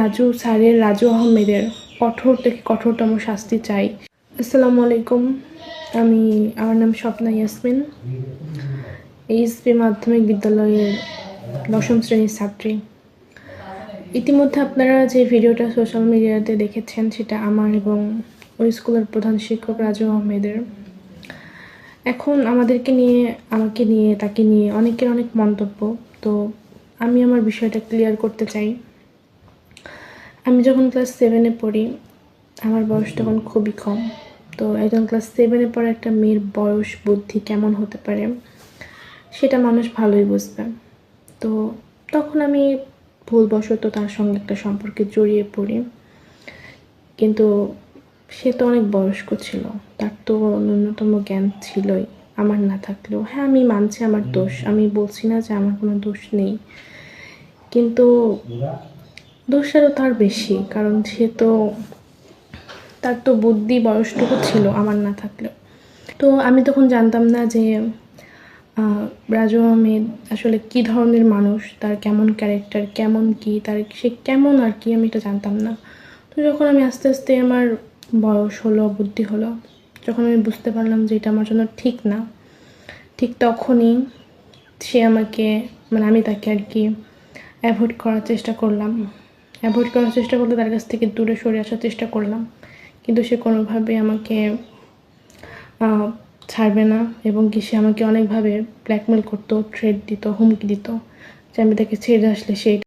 রাজু স্যারের রাজু আহমেদের কঠোর থেকে কঠোরতম শাস্তি চাই। আসসালামু আলাইকুম। আমি, আমার নাম স্বপ্না ইয়াসমিন। এইচপি মাধ্যমিক বিদ্যালয়ের দশম শ্রেণির ছাত্রী। ইতিমধ্যে আপনারা যে ভিডিওটা সোশ্যাল মিডিয়াতে দেখেছেন, সেটা আমার এবং ওই স্কুলের প্রধান শিক্ষক রাজু আহমেদের। এখন আমাদেরকে নিয়ে, আমাকে নিয়ে, তাকে নিয়ে অনেকের অনেক মন্তব্য। তো আমি আমার বিষয়টা ক্লিয়ার করতে চাই। আমি যখন ক্লাস সেভেনে পড়ি, আমার বয়স তখন খুবই কম। তো একজন ক্লাস সেভেনে পড়া একটা মেয়ের বয়স বুদ্ধি কেমন হতে পারে, সেটা মানুষ ভালোই বুঝবে। তো তখন আমি ভুলবশত তার সঙ্গে একটা সম্পর্কে জড়িয়ে পড়ি। কিন্তু সে তো অনেক বয়স্ক ছিল, তার তো ন্যূনতম জ্ঞান ছিলই, আমার না থাকলেও। হ্যাঁ আমি মানছি আমার দোষ, আমি বলছি না যে আমার কোনো দোষ নেই। কিন্তু দোষটারও তার বেশি, কারণ সে তো, তার তো বুদ্ধি বয়সটুকু ছিল আমার না থাকলেও। তো আমি তখন জানতাম না যে রাজু আহমেদ আসলে কী ধরনের মানুষ, তার কেমন ক্যারেক্টার কেমন কি, তার সে কেমন আর কি আমি এটা জানতাম না। তো যখন আমি আস্তে আস্তে আমার বয়স হলো, বুদ্ধি হলো, যখন আমি বুঝতে পারলাম যে এটা আমার জন্য ঠিক না, ঠিক তখনই সে আমাকে মানে আমি তাকে আর কি অ্যাভয়েড করার চেষ্টা করলাম। অ্যাভয়েড করার চেষ্টা করতে তার কাছ থেকে দূরে সরে আসার চেষ্টা করলাম। কিন্তু সে কোনোভাবে আমাকে ছাড়বে না এবং কি সে আমাকে অনেকভাবে ব্ল্যাকমেল করতো থ্রেড দিত, হুমকি দিত যে আমি তাকে ছেড়ে আসলে সে